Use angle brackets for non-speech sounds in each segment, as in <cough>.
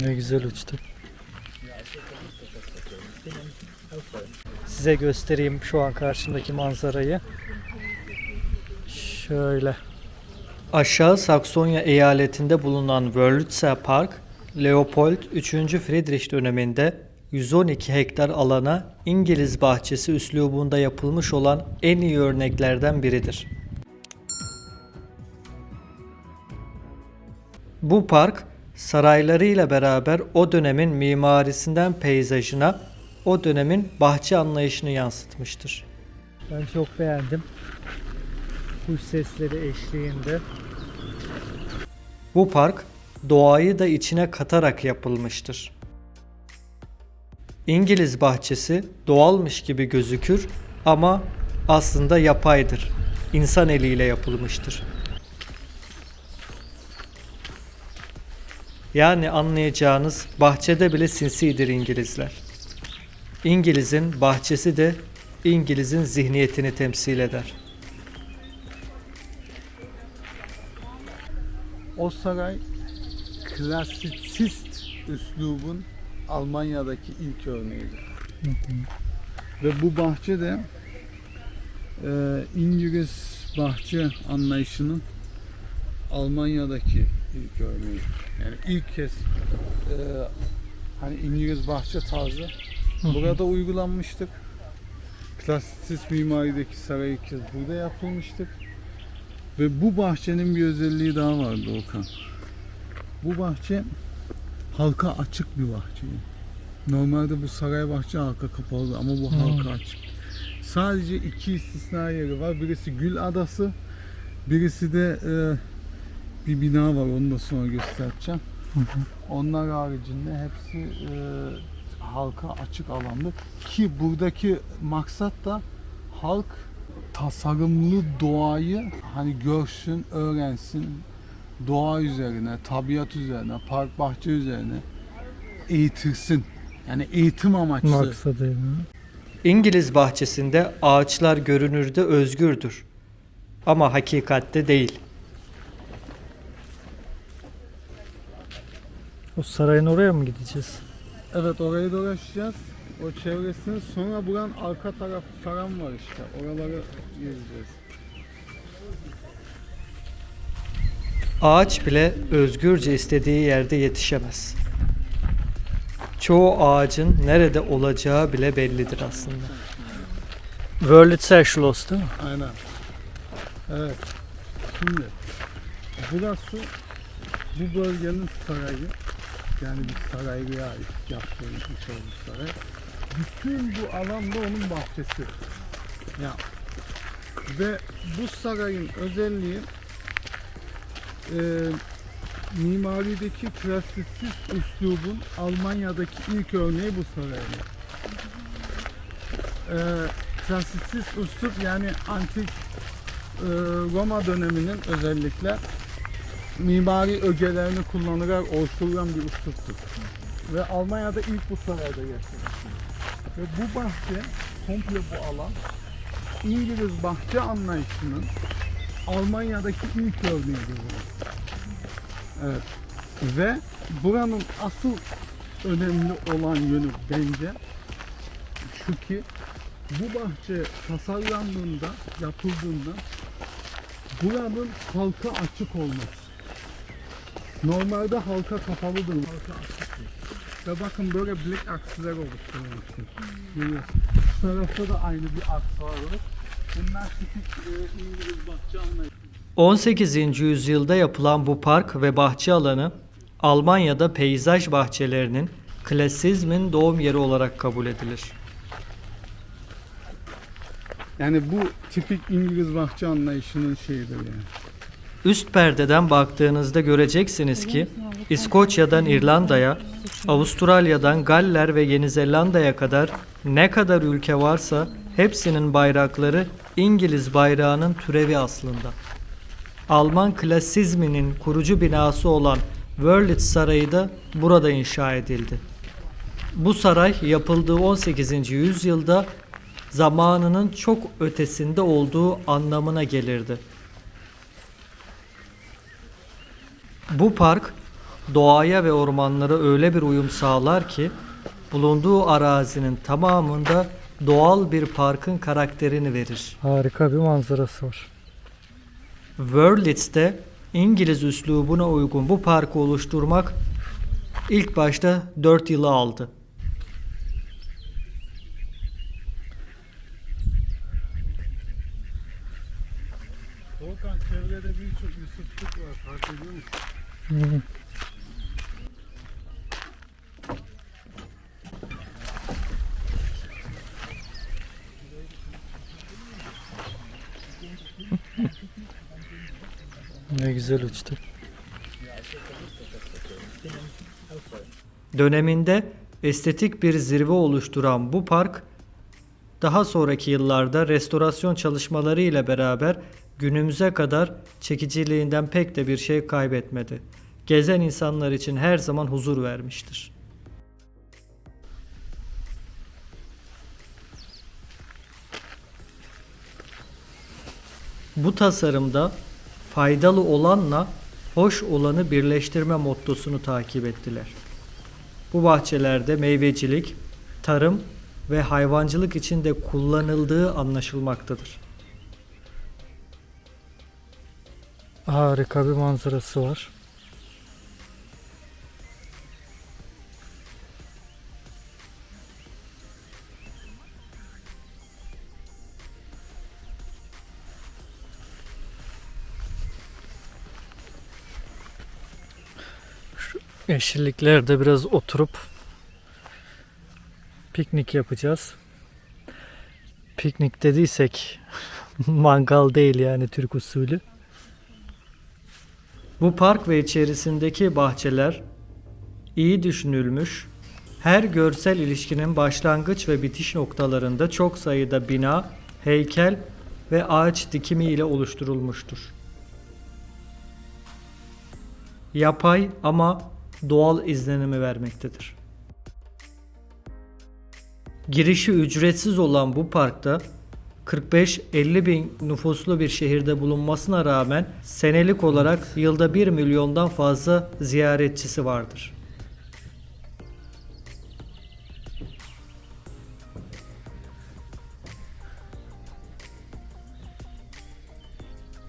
Ne güzel uçtu. Size göstereyim şu an karşımdaki manzarayı. Şöyle. Aşağı Saksonya eyaletinde bulunan Wörlitzer Park, Leopold 3. Friedrich döneminde 112 hektar alana İngiliz bahçesi üslubunda yapılmış olan en iyi örneklerden biridir. Bu park saraylarıyla beraber o dönemin mimarisinden peyzajına o dönemin bahçe anlayışını yansıtmıştır. Ben çok beğendim. Kuş sesleri eşliğinde. Bu park doğayı da içine katarak yapılmıştır. İngiliz bahçesi doğalmış gibi gözükür ama aslında yapaydır. İnsan eliyle yapılmıştır. Yani anlayacağınız bahçede bile sinsidir İngilizler. İngiliz'in bahçesi de İngiliz'in zihniyetini temsil eder. O saray klasisist üslubun Almanya'daki ilk örneğidir. Ve bu bahçe de e, İngiliz bahçe anlayışının Almanya'daki ilk örneği. Yani ilk kez e, hani İngiliz bahçe tarzı burada uygulanmıştır. Klasisist mimarideki saray ilk kez burada yapılmıştır. Ve bu bahçenin bir özelliği daha vardı Okan. Bu bahçe halka açık bir bahçe. Normalde bu saray bahçe halka kapalı ama bu halka açık. Sadece iki istisna yeri var. Birisi Gül Adası, birisi de e, bir bina var. Onu da sonra göstereceğim. Onlar haricinde hepsi e, halka açık alandı. Ki buradaki maksat da halk tasarımlı doğayı hani görsün, öğrensin. Doğa üzerine, tabiat üzerine, park bahçe üzerine eğitirsin. Yani eğitim amaçlı. Maksadı. İngiliz bahçesinde ağaçlar görünürde özgürdür. Ama hakikatte değil. O sarayın oraya mı gideceğiz? Evet orayı dolaşacağız. O çevresini sonra buranın arka taraf falan var işte. Oraları gezeceğiz. Ağaç bile özgürce istediği yerde yetişemez. Çoğu ağacın nerede olacağı bile bellidir aslında. Wörlitzer Schloss değil mi? Aynen. Evet. Şimdi burası bu bölgenin sarayı. Yani bir saraylıya ait yaptığımız bir saray. Bütün bu alanda onun bahçesi. Ya. Ve bu sarayın özelliği e, mimarideki klasisist üslubun Almanya'daki ilk örneği bu sarayın. E, klasisist üslup yani antik e, Roma döneminin özellikle mimari ögelerini kullanarak oluşturulan bir üsluptur. Ve Almanya'da ilk bu sarayda gerçekleşti. Ve bu bahçe, komple bu alan İngiliz bahçe anlayışının Almanya'daki ilk örneğidir. Evet. Ve buranın asıl önemli olan yönü bence şu ki bu bahçe tasarlandığında, yapıldığında buranın halka açık olması. Normalde halka kapalıdır. Halka açıktır. Ve bakın böyle black akslar oluşturulmuştur. Görüyorsun. Şu tarafta da aynı bir aks var. Bunlar tipik e, İngiliz bahçe anlayışı. 18. yüzyılda yapılan bu park ve bahçe alanı Almanya'da peyzaj bahçelerinin klasizmin doğum yeri olarak kabul edilir. Yani bu tipik İngiliz bahçe anlayışının şeyidir yani. Üst perdeden baktığınızda göreceksiniz ki İskoçya'dan İrlanda'ya, Avustralya'dan Galler ve Yeni Zelanda'ya kadar ne kadar ülke varsa hepsinin bayrakları İngiliz bayrağının türevi aslında. Alman klasizminin kurucu binası olan Wörlitz Sarayı da burada inşa edildi. Bu saray yapıldığı 18. yüzyılda zamanının çok ötesinde olduğu anlamına gelirdi. Bu park doğaya ve ormanlara öyle bir uyum sağlar ki bulunduğu arazinin tamamında doğal bir parkın karakterini verir. Harika bir manzarası var. Wörlitz'te İngiliz üslubuna uygun bu parkı oluşturmak ilk başta 4 yılı aldı. Ne güzel uçtu. Döneminde estetik bir zirve oluşturan bu park daha sonraki yıllarda restorasyon çalışmaları ile beraber günümüze kadar çekiciliğinden pek de bir şey kaybetmedi. Gezen insanlar için her zaman huzur vermiştir. Bu tasarımda faydalı olanla hoş olanı birleştirme mottosunu takip ettiler. Bu bahçelerde meyvecilik, tarım ve hayvancılık için de kullanıldığı anlaşılmaktadır. Harika bir manzarası var. Yeşilliklerde biraz oturup piknik yapacağız. Piknik dediysek <laughs> mangal değil yani Türk usulü. Bu park ve içerisindeki bahçeler iyi düşünülmüş, her görsel ilişkinin başlangıç ve bitiş noktalarında çok sayıda bina, heykel ve ağaç dikimi ile oluşturulmuştur. Yapay ama doğal izlenimi vermektedir. Girişi ücretsiz olan bu parkta 45-50 bin nüfuslu bir şehirde bulunmasına rağmen senelik olarak yılda 1 milyondan fazla ziyaretçisi vardır.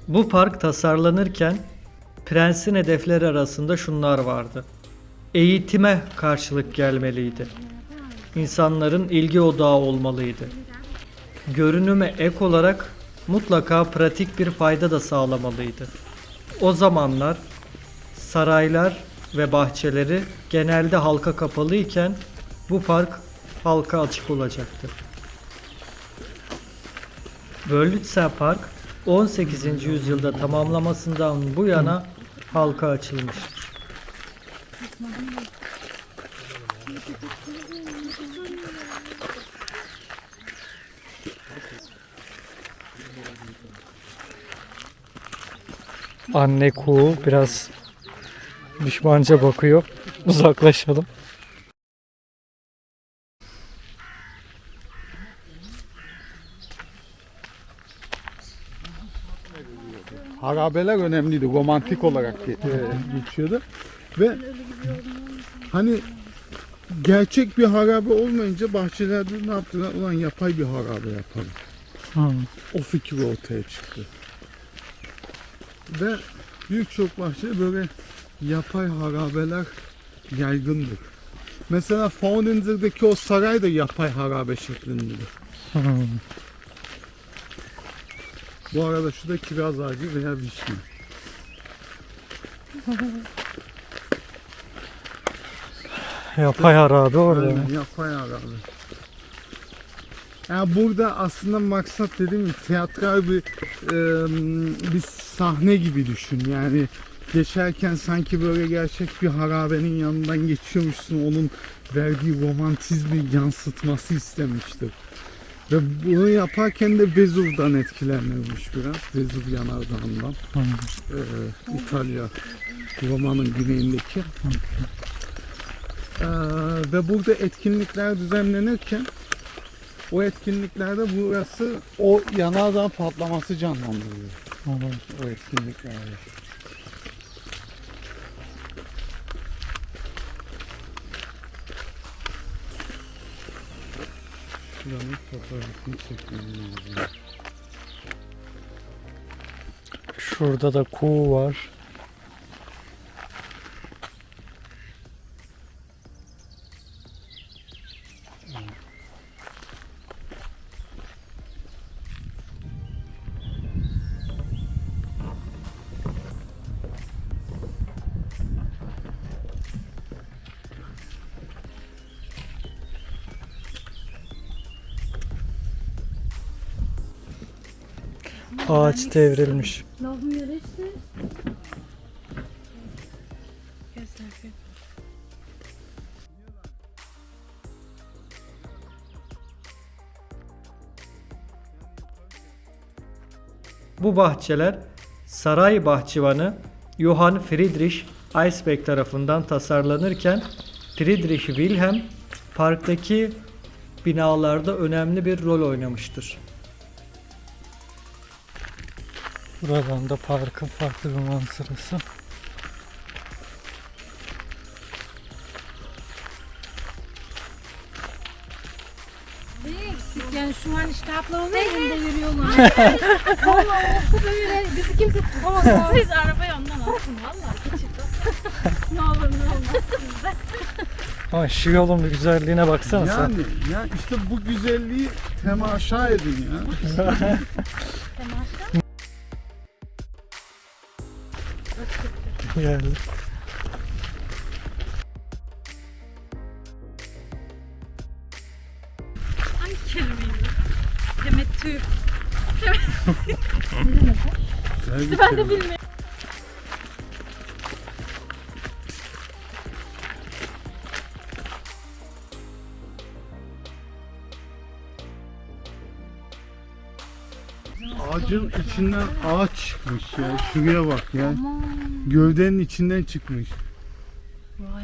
Bu park tasarlanırken prensin hedefleri arasında şunlar vardı. Eğitime karşılık gelmeliydi. İnsanların ilgi odağı olmalıydı görünüme ek olarak mutlaka pratik bir fayda da sağlamalıydı. O zamanlar saraylar ve bahçeleri genelde halka kapalı iken bu park halka açık olacaktı. Wörlitzer Park 18. yüzyılda tamamlamasından bu yana halka açılmıştır. Anne kuğu biraz düşmanca bakıyor. <laughs> Uzaklaşalım. harabeler önemliydi. Romantik olarak e, geçiyordu. Ve hani gerçek bir harabe olmayınca bahçelerde ne yaptılar? Ulan yapay bir harabe yapalım. O fikir ortaya çıktı. Ve birçok bahçede böyle yapay harabeler yaygındır. Mesela Faunenser'daki o saray da yapay harabe şeklindedir. Bu arada şu da kiraz ağacı veya vişne. <laughs> Yapay harabe orada. Aynen, yapay harabe. Yani burada aslında maksat dediğim gibi tiyatral bir e, bir sahne gibi düşün. Yani geçerken sanki böyle gerçek bir harabenin yanından geçiyormuşsun. Onun verdiği romantizmi yansıtması istemiştir. Ve bunu yaparken de Vezuv'dan etkilenmiş biraz. Vezuv yanardağından. Ee, İtalya Roma'nın güneyindeki. Ee, ve burada etkinlikler düzenlenirken o etkinliklerde burası o yanardağ patlaması canlandırıyor. Olur. O etkinliklerde. Şuranın fotoğrafını çekmem lazım. Şurada da kuğu var. Ağaç devrilmiş. Bu bahçeler saray bahçıvanı Johann Friedrich Eisbeck tarafından tasarlanırken Friedrich Wilhelm parktaki binalarda önemli bir rol oynamıştır. Buradan da parkın farklı bir manzarası. Yani şu an Stapler oluyor önünde yürüyorlar. Valla olsa böyle bizi kimse tutamaz. Siz arabayı ondan atın valla. ne olur ne olmaz sizde. Ama şu yolun bir güzelliğine baksana sen. Yani ya işte bu güzelliği temaşa edin ya. Temaşa. Geldi. Hangi kelimeyi? Temettü. Sevgi Ben de bilmiyorum. Ağacın içinden ağaç çıkmış ya. Şuraya bak ya. Gövdenin içinden çıkmış. Vay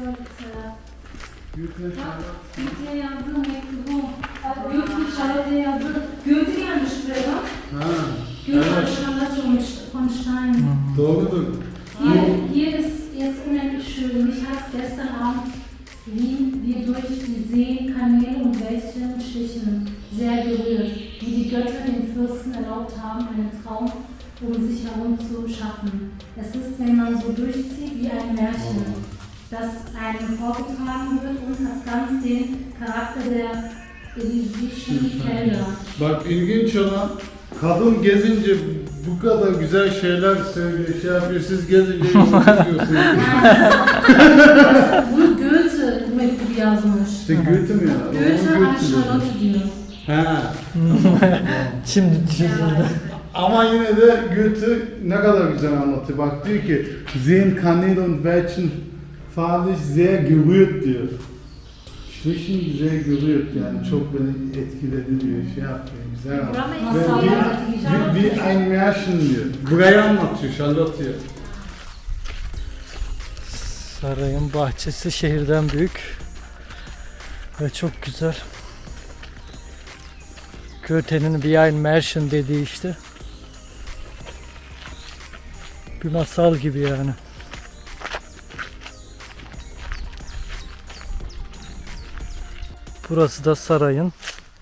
böyle Göğsüne yazdığım mektubu. Göğsünün şarlataya yazdığım. Göğsü gelmiş buraya bak. Ha, Göğsünün şarlat olmuş von Stein. doğrudur. Hier, hier ist jetzt unendlich schön. Mich hat gestern Abend, wie wir durch die Seenkanäle und Wäldchen schlichen, sehr gerührt, wie die Götter den Fürsten erlaubt haben, einen Traum um sich herum zu schaffen. Es ist, wenn man so durchzieht, wie ein Märchen, das einem vorgetragen wird und hat ganz den Charakter der Felder. Bak ilginç olan kadın gezince bu kadar güzel şeyler söylüyor, şey yapıyor. Siz gezince <laughs> yorumluyorsunuz. <laughs> Bunu Goethe mektubu yazmış. işte Goethe mi ya? Goethe an. Charlotte diyor. Ha. <laughs> Şimdi çizildi. Ama yine de Goethe ne kadar güzel anlatıyor. Bak diyor ki Sehen Kanäle und welchen fahrisch sehr gerührt diyor. İşte şimdi sehr gerührt yani çok beni etkiledi diyor. Şey yapıyor. Güzel. Ve wie, wie, wie ein Märchen diyor. Burayı anlatıyor Charlotte diyor. Sarayın bahçesi şehirden büyük ve çok güzel. Goethe'nin Wie ein Märchen dediği işte. Bir masal gibi yani. Burası da sarayın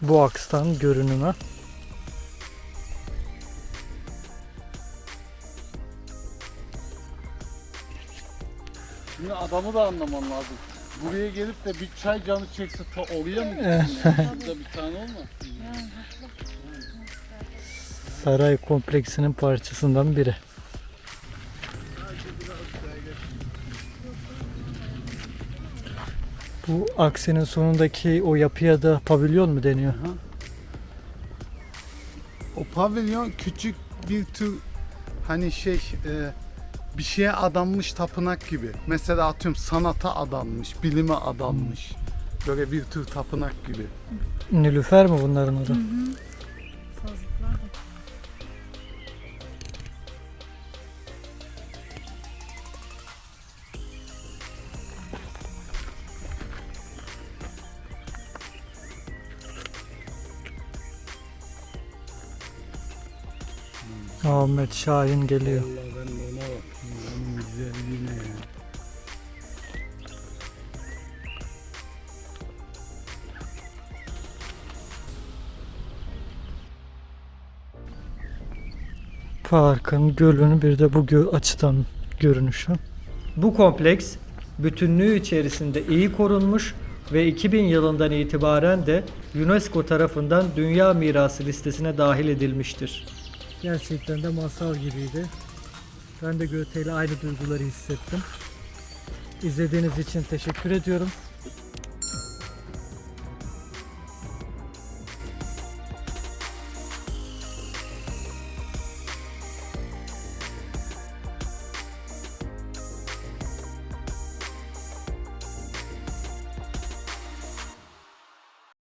bu akstan görünümü. Şimdi adamı da anlaman lazım. Buraya gelip de bir çay canı çekse ta oraya mı gitsin? yani? Burada bir tane olmaz. Saray kompleksinin parçasından biri. Bu aksenin sonundaki o yapıya da pavilyon mu deniyor? O pavilyon küçük bir tür hani şey e, bir şeye adanmış tapınak gibi. Mesela atıyorum sanata adanmış, bilime adanmış. Böyle bir tür tapınak gibi. Nilüfer mi bunların adı? Sazlıklar da. Muhammed Şahin geliyor. Parkın, gölün bir de bu gö- açıdan görünüşü. Bu kompleks bütünlüğü içerisinde iyi korunmuş ve 2000 yılından itibaren de UNESCO tarafından Dünya Mirası listesine dahil edilmiştir. Gerçekten de masal gibiydi. Ben de Göte ile aynı duyguları hissettim. İzlediğiniz için teşekkür ediyorum.